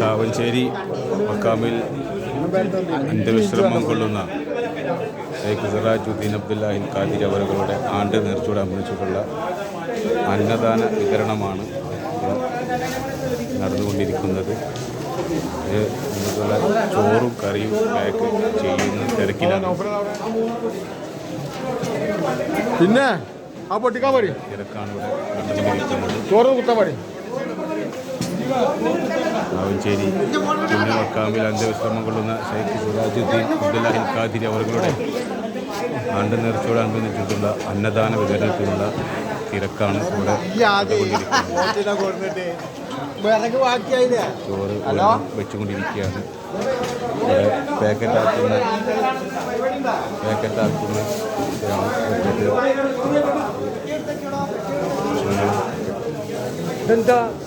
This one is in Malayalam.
കാവഞ്ചേരി മക്കാമിൽ അന്ത്യവിശ്രമം കൊള്ളുന്ന ഷെയ്ഖ് സിറാജുദ്ദീൻ അബ്ദുല്ലാഹിൻ ഖാദിർ അവരുകളുടെ ആണ്ട് നേർച്ചയോടനുബന്ധിച്ചിട്ടുള്ള അന്നദാന വിതരണമാണ് നടന്നുകൊണ്ടിരിക്കുന്നത്. ഇത് ചോറും കറിയും പാക്ക് ചെയ്യുന്ന തിരക്കിലാണ്. പിന്നെ? ആ പൊട്ടിക്കാൻ പാടി. ചോറ് കുത്താൻ പാടി. കാവഞ്ചേരി പിന്നെ മക്കാമിൽ അന്ത്യവിശ്രമം കൊള്ളുന്ന ഷെയ്ഖ് സിറാജുദ്ദീൻ അബ്ദുല്ലാഹിൻ കാതിരി അവരുടെ ആണ്ട് നേർച്ചയോടനുബന്ധിച്ചിട്ടുള്ള അന്നദാന വിതരണത്തിനുള്ള തിരക്കാണ് ഇവിടെ ചോറ് വെച്ചുകൊണ്ടിരിക്കുകയാണ്. ഇവിടെ പാക്കറ്റാക്കുന്ന പാക്കറ്റാക്കുന്ന Ganda.